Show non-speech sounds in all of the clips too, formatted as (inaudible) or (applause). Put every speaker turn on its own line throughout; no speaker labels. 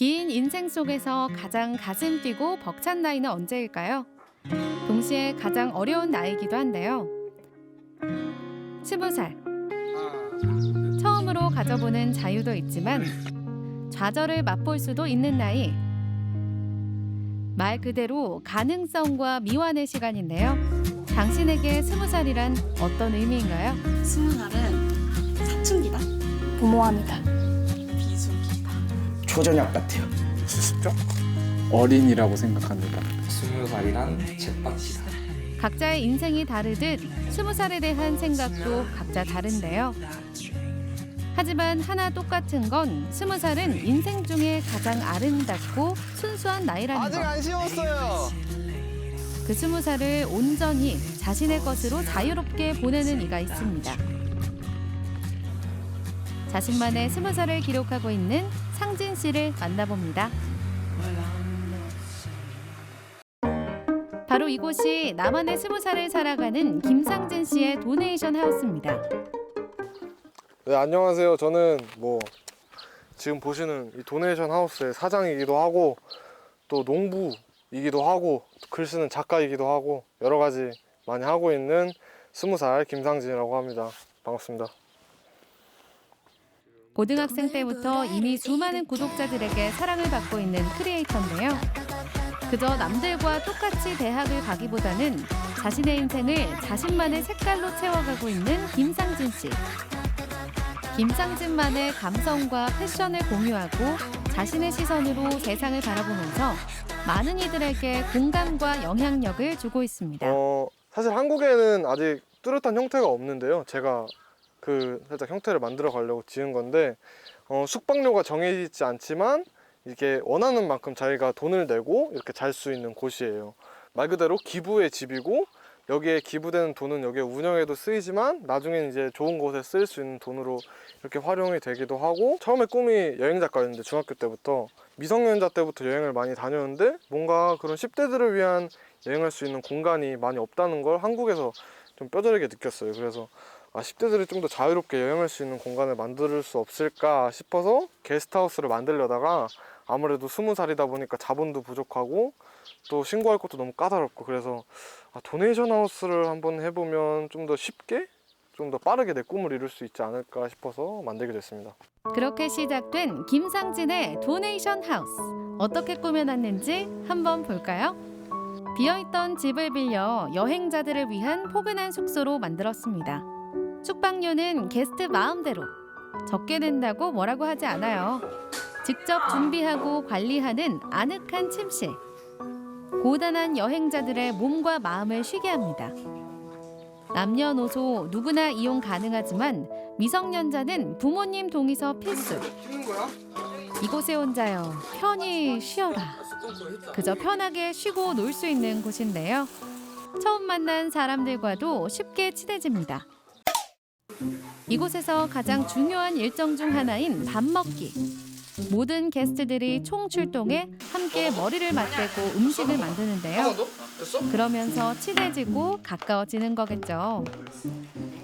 긴 인생 속에서 가장 가슴 뛰고 벅찬 나이는 언제일까요? 동시에 가장 어려운 나이기도 한데요. 스무 살. 처음으로 가져보는 자유도 있지만 좌절을 맛볼 수도 있는 나이. 말 그대로 가능성과 미완의 시간인데요. 당신에게 스무 살이란 어떤 의미인가요?
스무 살은 사춘기다.
무모합니다.
비수기다.
초저녁 같아요.
어린이라고 생각합니다.
스무 살이란 쳇바퀴다.
각자의 인생이 다르듯 스무 살에 대한 생각도 각자 다른데요. 하지만 하나 똑같은 건 스무 살은 인생 중에 가장 아름답고 순수한 나이라는 것.
안 씌웠어요.
그 스무 살을 온전히 자신의 것으로 자유롭게 보내는 이가 있습니다. 자신만의 스무 살을 기록하고 있는 상진 씨를 만나봅니다. 바로 이곳이 나만의 스무 살을 살아가는 김상진 씨의 도네이션 하우스입니다.
네 안녕하세요. 저는 뭐 지금 보시는 이 도네이션 하우스의 사장이기도 하고 또 농부이기도 하고 글 쓰는 작가이기도 하고 여러 가지 많이 하고 있는 스무 살 김상진이라고 합니다. 반갑습니다.
고등학생 때부터 이미 수많은 구독자들에게 사랑을 받고 있는 크리에이터인데요. 그저 남들과 똑같이 대학을 가기보다는 자신의 인생을 자신만의 색깔로 채워가고 있는 김상진 씨. 김상진만의 감성과 패션을 공유하고 자신의 시선으로 세상을 바라보면서 많은 이들에게 공감과 영향력을 주고 있습니다.
어 사실 한국에는 아직 뚜렷한 형태가 없는데요. 제가 그 살짝 형태를 만들어 가려고 지은 건데 어, 숙박료가 정해지지 않지만 이게 원하는 만큼 자기가 돈을 내고 이렇게 잘 수 있는 곳이에요. 말 그대로 기부의 집이고 여기에 기부되는 돈은 여기에 운영에도 쓰이지만 나중엔 이제 좋은 곳에 쓰일 수 있는 돈으로 이렇게 활용이 되기도 하고 처음에 꿈이 여행 작가였는데 중학교 때부터 미성년자 때부터 여행을 많이 다녔는데 뭔가 그런 10대들을 위한 여행할 수 있는 공간이 많이 없다는 걸 한국에서 좀 뼈저리게 느꼈어요. 그래서 아, 10대들이 좀 더 자유롭게 여행할 수 있는 공간을 만들 수 없을까 싶어서 게스트하우스를 만들려다가 아무래도 스무 살이다 보니까 자본도 부족하고 또 신고할 것도 너무 까다롭고 그래서 아, 도네이션 하우스를 한번 해보면 좀 더 쉽게 좀 더 빠르게 내 꿈을 이룰 수 있지 않을까 싶어서 만들게 됐습니다.
그렇게 시작된 김상진의 도네이션 하우스. 어떻게 꾸며놨는지 한번 볼까요? 비어있던 집을 빌려 여행자들을 위한 포근한 숙소로 만들었습니다. 숙박료는 게스트 마음대로. 적게 낸다고 뭐라고 하지 않아요. 직접 준비하고 관리하는 아늑한 침실. 고단한 여행자들의 몸과 마음을 쉬게 합니다. 남녀노소 누구나 이용 가능하지만 미성년자는 부모님 동의서 필수. 이곳에 혼자요 편히 쉬어라. 그저 편하게 쉬고 놀 수 있는 곳인데요. 처음 만난 사람들과도 쉽게 친해집니다. 이곳에서 가장 중요한 일정 중 하나인 밥 먹기. 모든 게스트들이 총 출동해 함께 머리를 맞대고 음식을 만드는데요. 그러면서 친해지고 가까워지는 거겠죠.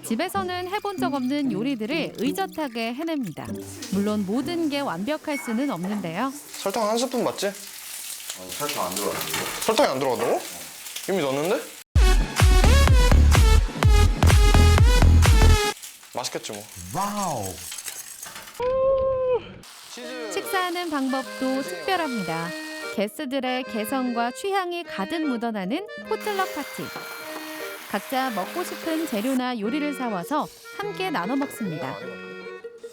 집에서는 해본 적 없는 요리들을 의젓하게 해냅니다. 물론 모든 게 완벽할 수는 없는데요.
설탕 한 스푼 맞지?
설탕 안 들어갔는데.
설탕이 안 들어간다고? 이미 넣었는데? 맛있겠지 뭐. 와우. 치즈.
식사하는 방법도 특별합니다. 게스트들의 개성과 취향이 가득 묻어나는 포틀럭 파티. 각자 먹고 싶은 재료나 요리를 사와서 함께 나눠 먹습니다.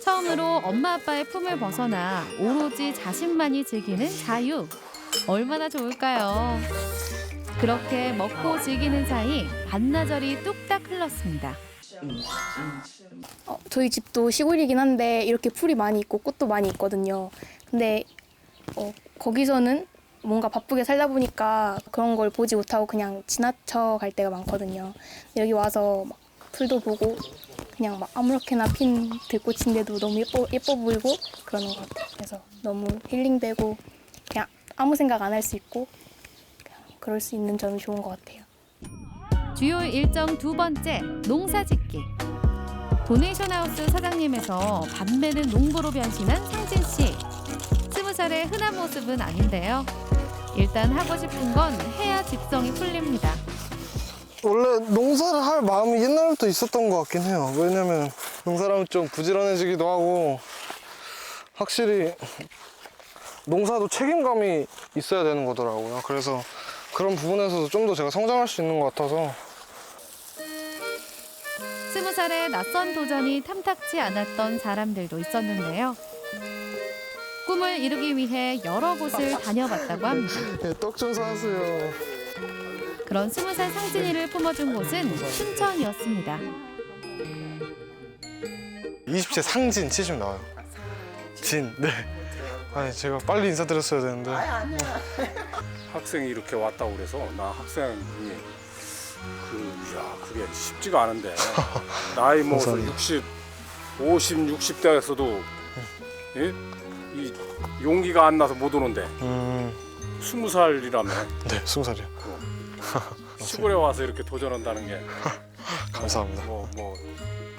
처음으로 엄마 아빠의 품을 벗어나 오로지 자신만이 즐기는 자유. 얼마나 좋을까요? 그렇게 먹고 즐기는 사이 반나절이 뚝딱 흘렀습니다.
어, 저희 집도 시골이긴 한데 이렇게 풀이 많이 있고 꽃도 많이 있거든요. 근데 어, 거기서는 뭔가 바쁘게 살다 보니까 그런 걸 보지 못하고 그냥 지나쳐 갈 때가 많거든요. 여기 와서 막 풀도 보고 그냥 막 아무렇게나 핀 들꽃인데도 너무 예뻐 예뻐 보이고 그러는 것 같아요. 그래서 너무 힐링되고 그냥 아무 생각 안 할 수 있고 그럴 수 있는 점이 좋은 것 같아요.
주요 일정 두 번째 농사짓기. 도네이션 하우스 사장님에서 밤매는 농부로 변신한 상진 씨. 스무 살의 흔한 모습은 아닌데요. 일단 하고 싶은 건 해야 집성이 풀립니다.
원래 농사를 할 마음이 옛날부터 있었던 것 같긴 해요. 왜냐면 농사라면 좀 부지런해지기도 하고 확실히 농사도 책임감이 있어야 되는 거더라고요. 그래서 그런 부분에서도 좀 더 제가 성장할 수 있는 것 같아서
스무 살에 낯선 도전이 탐탁치 않았던 사람들도 있었는데요. 꿈을 이루기 위해 여러 곳을 다녀봤다고 합니다.
예, 떡좀 사세요.
그런 스무 살 상진이를 품어준 곳은 춘천이었습니다.
20세 상진 치시면 나와요. 진, 네. 아니 제가 빨리 인사드렸어야 되는데
학생이 이렇게 왔다고 그래서 나 학생이 그, 야, 그게 쉽지가 않은데 (laughs) 나이 먹어서
감사합니다.
60, 50, 60대에서도 예? 이 용기가 안 나서 못 오는데
음,
20살이라면 (laughs)
네, 스무 살이요. (laughs)
시골에 와서 이렇게 도전한다는 게
감사합니다.
뭐, 뭐,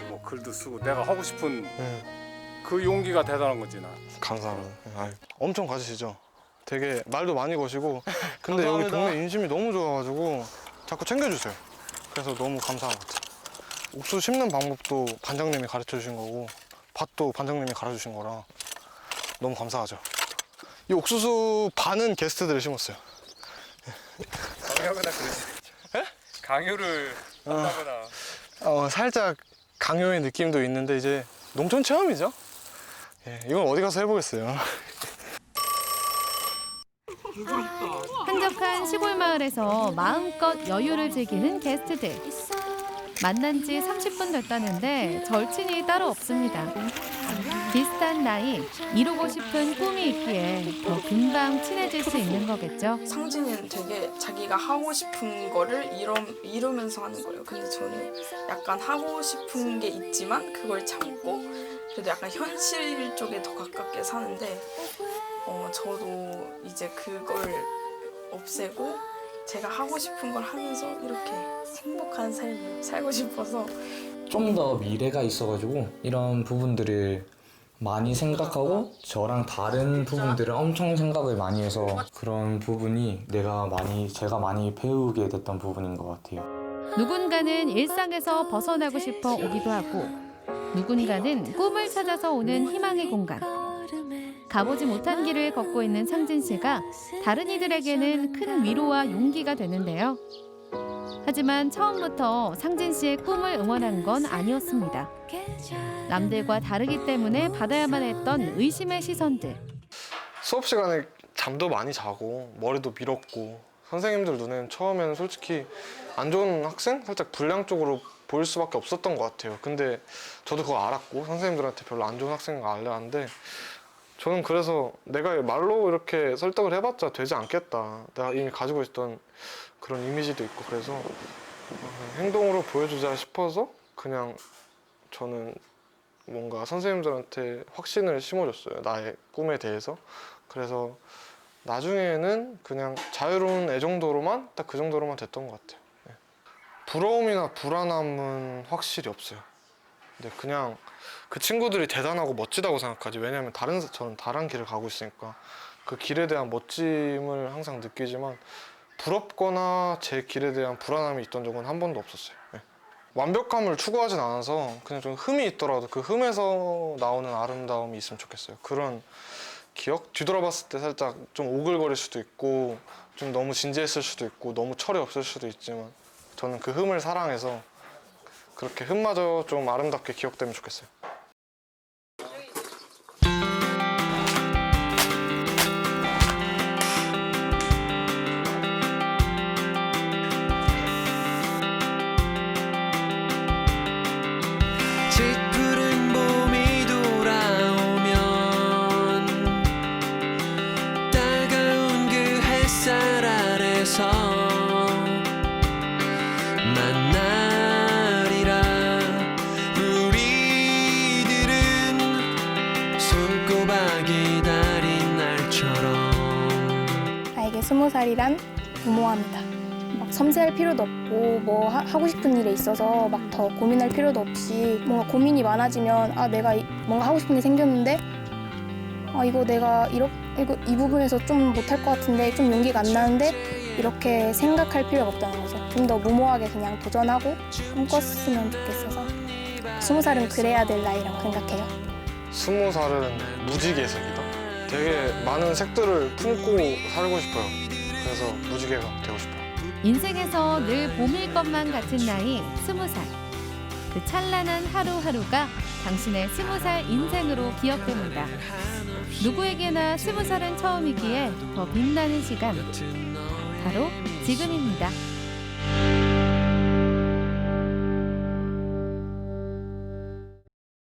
뭐 글도 쓰고 내가 하고 싶은
네,
그 용기가 대단한 거지 나.
감사합니다. 아유, 엄청 가지시죠. 되게 말도 많이 거시고 근데 여기
감사합니다.
동네 인심이 너무 좋아가지고 자꾸 챙겨주세요. 그래서 너무 감사한 것 같아요. 옥수수 심는 방법도 반장님이 가르쳐 주신 거고 밭도 반장님이 가르쳐 주신 거라 너무 감사하죠. 이 옥수수 반은 게스트들이 심었어요.
강요하거나 그러지. 강요를 한다거나.
어, 살짝 강요의 느낌도 있는데 이제 농촌 체험이죠. 예, 이건 어디 가서 해보겠어요. (laughs)
한적한 시골 마을에서 마음껏 여유를 즐기는 게스트들. 만난 지 30분 됐다는데 절친이 따로 없습니다. 비슷한 나이, 이루고 싶은 꿈이 있기에 더 금방 친해질 수 있는 거겠죠.
상진이는 되게 자기가 하고 싶은 거를 이루, 이루면서 하는 거예요. 근데 저는 약간 하고 싶은 게 있지만 그걸 참고 그래도 약간 현실 쪽에 더 가깝게 사는데 어, 저도 이제 그걸 없애고 제가 하고 싶은 걸 하면서 이렇게 행복한 삶을 살고 싶어서
좀 더 미래가 있어가지고 이런 부분들을 많이 생각하고 저랑 다른 부분들을 엄청 생각을 많이 해서 그런 부분이 내가 많이 제가 많이 배우게 됐던 부분인 것 같아요.
누군가는 일상에서 벗어나고 싶어 오기도 하고 누군가는 꿈을 찾아서 오는 희망의 공간. 가보지 못한 길을 걷고 있는 상진 씨가 다른 이들에게는 큰 위로와 용기가 되는데요. 하지만 처음부터 상진 씨의 꿈을 응원한 건 아니었습니다. 남들과 다르기 때문에 받아야만 했던 의심의 시선들.
수업 시간에 잠도 많이 자고 머리도 밀었고 선생님들 눈에는 처음에는 솔직히 안 좋은 학생? 살짝 불량 쪽으로 보일 수밖에 없었던 것 같아요. 근데 저도 그거 알았고 선생님들한테 별로 안 좋은 학생인 거 알았는데 저는 그래서 내가 말로 이렇게 설득을 해봤자 되지 않겠다. 내가 이미 가지고 있던 그런 이미지도 있고 그래서 어, 행동으로 보여주자 싶어서 그냥 저는 뭔가 선생님들한테 확신을 심어줬어요. 나의 꿈에 대해서. 그래서 나중에는 그냥 자유로운 애 정도로만 딱 그 정도로만 됐던 것 같아요. 네. 부러움이나 불안함은 확실히 없어요. 근데 그냥 그 친구들이 대단하고 멋지다고 생각하지. 왜냐면 다른 저는 다른 길을 가고 있으니까 그 길에 대한 멋짐을 항상 느끼지만 부럽거나 제 길에 대한 불안함이 있던 적은 한 번도 없었어요. 네. 완벽함을 추구하진 않아서 그냥 좀 흠이 있더라도 그 흠에서 나오는 아름다움이 있으면 좋겠어요. 그런 기억? 뒤돌아봤을 때 살짝 좀 오글거릴 수도 있고 좀 너무 진지했을 수도 있고 너무 철이 없을 수도 있지만 저는 그 흠을 사랑해서 그렇게 흠마저 좀 아름답게 기억되면 좋겠어요.
스무 살이란 무모합니다. 막 섬세할 필요도 없고 뭐 하, 고 싶은 일에 있어서 막 더 고민할 필요도 없이 뭔가 고민이 많아지면 아 내가 이- 뭔가 하고 싶은 게 생겼는데 아 이거 내가 이렇게 이거 이 부분에서 좀 못할 것 같은데 좀 용기가 안 나는데 이렇게 생각할 필요가 없다는 거죠. 좀 더 무모하게 그냥 도전하고 꿈꿨으면 좋겠어서 스무 살은 그래야 될 나이라고 생각해요.
스무 살은 무지개 색이다. 되게 많은 색들을 품고 살고 싶어요. 그래서 무지개가 되고 싶어요.
인생에서 늘 봄일 것만 같은 나이 스무 살. 그 찬란한 하루하루가 당신의 스무 살 인생으로 기억됩니다. 누구에게나 스무 살은 처음이기에 더 빛나는 시간 바로 지금입니다.